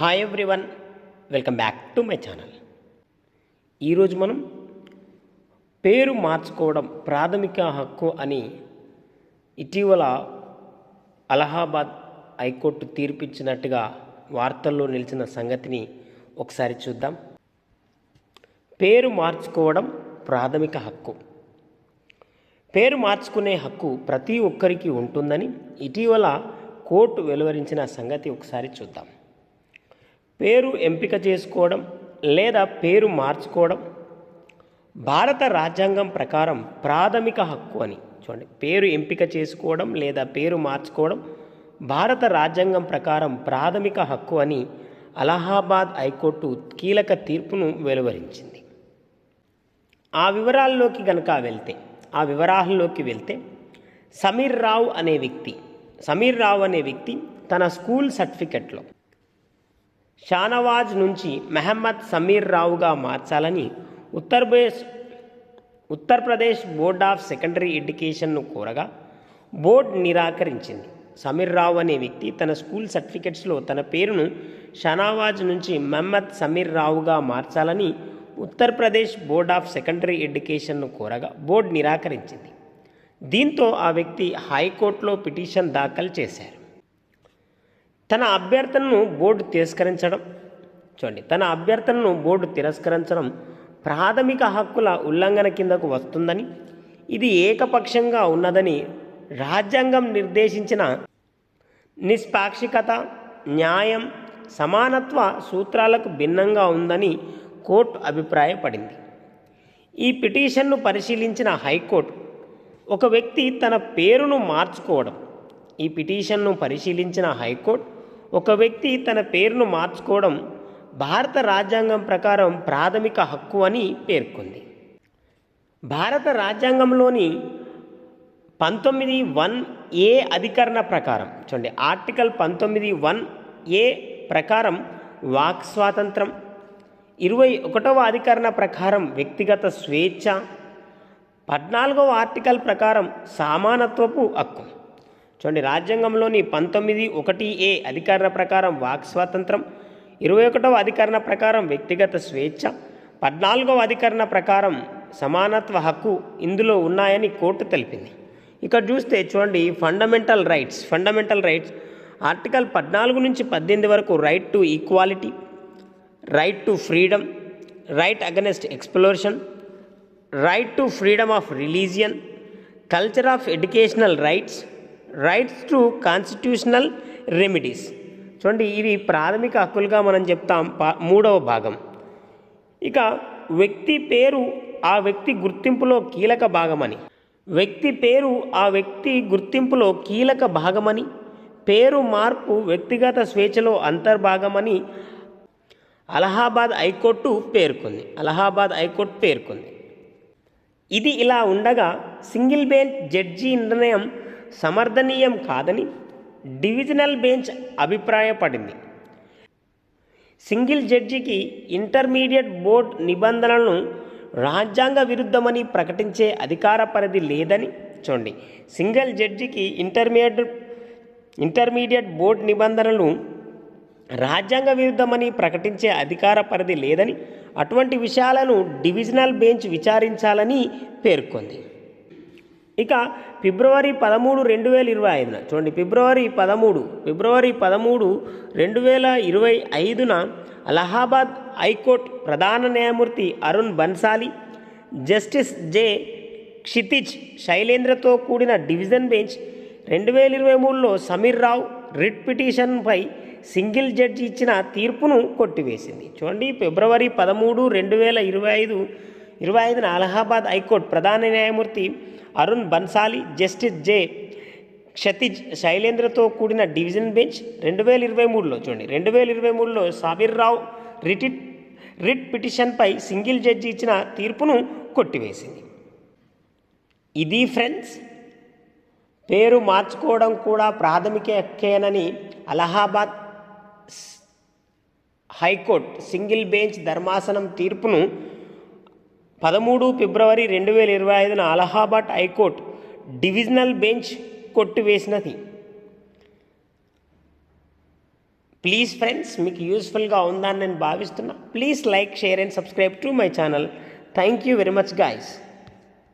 Hi everyone welcome back to my channel ఈరోజు మనం పేరు మార్చుకోవడం ప్రాథమిక హక్కు అని ఇటీవల అలహాబాద్ హైకోర్టు తీర్పిచ్చినట్టుగా వార్తల్లో నిలిచిన సంగతిని ఒకసారి చూద్దాం. పేరు మార్చుకోవడం ప్రాథమిక హక్కు. పేరు మార్చుకునే హక్కు ప్రతి ఒక్కరికి ఉంటుందని ఇటీవల కోర్టు వెలువరించిన సంగతి ఒకసారి చూద్దాం. పేరు ఎంపిక చేసుకోవడం లేదా పేరు మార్చుకోవడం భారత రాజ్యాంగం ప్రకారం ప్రాథమిక హక్కు అని చూడండి. పేరు ఎంపిక చేసుకోవడం లేదా పేరు మార్చుకోవడం భారత రాజ్యాంగం ప్రకారం ప్రాథమిక హక్కు అని అలహాబాద్ హైకోర్టు కీలక తీర్పును వెలువరించింది. ఆ వివరాల్లోకి గనక వెళ్తే ఆ వివరాల్లోకి వెళ్తే సమీర్ రావు అనే వ్యక్తి సమీర్ రావు అనే వ్యక్తి తన స్కూల్ సర్టిఫికెట్లో షానవాజ్ నుంచి మెహమ్మద్ సమీర్ రావుగా మార్చాలని Uttar Pradesh Uttar Pradesh board of secondary ఎడ్యుకేషన్ను కోరగా బోర్డ్ నిరాకరించింది. సమీర్ రావు అనే వ్యక్తి తన స్కూల్ సర్టిఫికెట్స్లో తన పేరును షానవాజ్ నుంచి మహమ్మద్ సమీర్ రావుగా మార్చాలని ఉత్తరప్రదేశ్ బోర్డ్ ఆఫ్ సెకండరీ ఎడ్యుకేషన్ను కోరగా బోర్డు నిరాకరించింది. దీంతో ఆ వ్యక్తి హైకోర్టులో పిటిషన్ దాఖలు చేశారు. తన అభ్యర్థనను బోర్డు తిరస్కరించడం చూడండి తన అభ్యర్థనను బోర్డు తిరస్కరించడం ప్రాథమిక హక్కుల ఉల్లంఘన కిందకు వస్తుందని ఇది ఏకపక్షంగా ఉన్నదని రాజ్యాంగం నిర్దేశించిన నిష్పాక్షికత న్యాయం సమానత్వ సూత్రాలకు భిన్నంగా ఉందని కోర్టు అభిప్రాయపడింది. ఈ పిటిషన్ను పరిశీలించిన హైకోర్టు ఒక వ్యక్తి తన పేరును మార్చుకోవడం ఈ పిటిషన్ను పరిశీలించిన హైకోర్టు ఒక వ్యక్తి తన పేరును మార్చుకోవడం భారత రాజ్యాంగం ప్రకారం ప్రాథమిక హక్కు అని పేర్కొంది. భారత రాజ్యాంగంలోని పంతొమ్మిది వన్ ఏ అధికరణ ప్రకారం చూడండి ఆర్టికల్ పంతొమ్మిది వన్ ఏ ప్రకారం వాక్ స్వాతంత్రం ఇరవై ఒకటవ అధికరణ ప్రకారం వ్యక్తిగత స్వేచ్ఛ పద్నాలుగవ ఆర్టికల్ ప్రకారం సమానత్వపు హక్కు. చూడండి రాజ్యాంగంలోని పంతొమ్మిది ఒకటి ఏ అధికారణ ప్రకారం వాక్ స్వాతంత్రం ఇరవై ఒకటవ అధికరణ ప్రకారం వ్యక్తిగత స్వేచ్ఛ పద్నాలుగవ అధికరణ ప్రకారం సమానత్వ హక్కు ఇందులో ఉన్నాయని కోర్టు తెలిపింది. ఇక్కడ చూస్తే చూడండి fundamental rights fundamental rights article పద్నాలుగు నుంచి పద్దెనిమిది వరకు right to equality right to freedom right against explosion right to freedom of religion culture of educational rights rights to constitutional remedies చూడండి ఇవి ప్రాథమిక హక్కులుగా మనం చెప్తాం పా మూడవ భాగం. ఇక వ్యక్తి పేరు ఆ వ్యక్తి గుర్తింపులో కీలక భాగమని. వ్యక్తి పేరు ఆ వ్యక్తి గుర్తింపులో కీలక భాగమని. పేరు మార్పు వ్యక్తిగత స్వేచ్ఛలో అంతర్భాగమని అలహాబాద్ హైకోర్టు పేర్కొంది. అలహాబాద్ హైకోర్టు పేర్కొంది. ఇది ఇలా ఉండగా సింగిల్ బెంచ్ జడ్జి నిర్ణయం సమర్థనీయం కాదని డివిజనల్ బెంచ్ అభిప్రాయపడింది. సింగిల్ జడ్జికి ఇంటర్మీడియట్ బోర్డ్ నిబంధనలను రాజ్యాంగ విరుద్ధమని ప్రకటించే అధికార పరిధి లేదని చూడండి. సింగిల్ జడ్జికి ఇంటర్మీడియట్ ఇంటర్మీడియట్ బోర్డ్ నిబంధనలు రాజ్యాంగ విరుద్ధమని ప్రకటించే అధికార పరిధి లేదని అటువంటి విషయాలను డివిజనల్ బెంచ్ విచారించాలని పేర్కొంది. ఇక ఫిబ్రవరి పదమూడు రెండు వేల ఇరవై ఐదున చూడండి ఫిబ్రవరి పదమూడు ఫిబ్రవరి పదమూడు రెండు వేల ఇరవై ఐదున అలహాబాద్ హైకోర్టు ప్రధాన న్యాయమూర్తి అరుణ్ బన్సాలి జస్టిస్ జె క్షితిజ్ శైలేంద్రతో కూడిన డివిజన్ బెంచ్ రెండు వేల ఇరవై మూడులో సమీర్ రావు రిట్ పిటిషన్పై సింగిల్ జడ్జి ఇచ్చిన తీర్పును కొట్టివేసింది. చూడండి ఫిబ్రవరి పదమూడు రెండు వేల ఇరవై ఐదు ఇరవై ఐదున అలహాబాద్ హైకోర్టు ప్రధాన న్యాయమూర్తి అరుణ్ బన్సాలి జస్టిస్ జె. క్షతిజ్ శైలేంద్రతో కూడిన డివిజన్ బెంచ్ రెండు వేల ఇరవై మూడులో చూడండి రెండు వేల ఇరవై మూడులో సాబిర్రావు రిటిట్ రిట్ పిటిషన్పై సింగిల్ జడ్జి ఇచ్చిన తీర్పును కొట్టివేసింది. ఇది ఫ్రెండ్స్ పేరు మార్చుకోవడం కూడా ప్రాథమిక హక్కేనని Allahabad high court single bench ధర్మాసనం తీర్పును పదమూడు ఫిబ్రవరి రెండు వేల ఇరవై ఐదున Allahabad high court divisional bench కొట్టివేసినది. Please friends మీకు యూస్ఫుల్గా ఉందని నేను భావిస్తున్నా. Please like share and subscribe to my channel. Thank you very much guys.